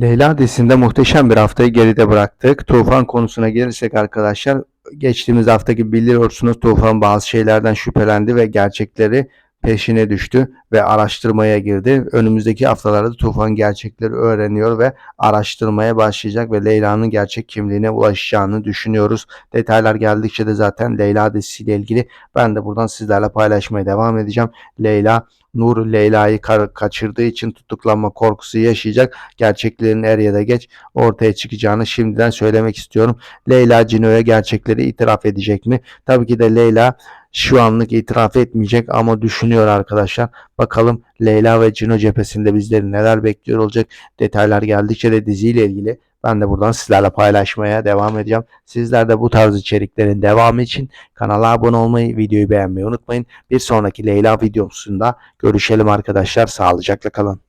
Leyla dizisinde muhteşem bir haftayı geride bıraktık. Tufan konusuna gelirsek arkadaşlar, geçtiğimiz hafta gibi biliyorsunuz Tufan bazı şeylerden şüphelendi ve gerçekleri peşine düştü ve araştırmaya girdi. Önümüzdeki haftalarda Tufan gerçekleri öğreniyor ve araştırmaya başlayacak ve Leyla'nın gerçek kimliğine ulaşacağını düşünüyoruz. Detaylar geldikçe de zaten Leyla dizisiyle ilgili ben de buradan sizlerle paylaşmaya devam edeceğim. Leyla Nur Leyla'yı kaçırdığı için tutuklanma korkusu yaşayacak. Gerçeklerin er ya da geç ortaya çıkacağını şimdiden söylemek istiyorum. Leyla Cino'ya gerçekleri itiraf edecek mi? Tabii ki de Leyla şu anlık itiraf etmeyecek ama düşünüyor arkadaşlar. Bakalım Leyla ve Cino cephesinde bizleri neler bekliyor olacak. Detaylar geldikçe de diziyle ilgili ben de buradan sizlerle paylaşmaya devam edeceğim. Sizler de bu tarz içeriklerin devamı için kanala abone olmayı, videoyu beğenmeyi unutmayın. Bir sonraki Leyla videosunda görüşelim arkadaşlar. Sağlıcakla kalın.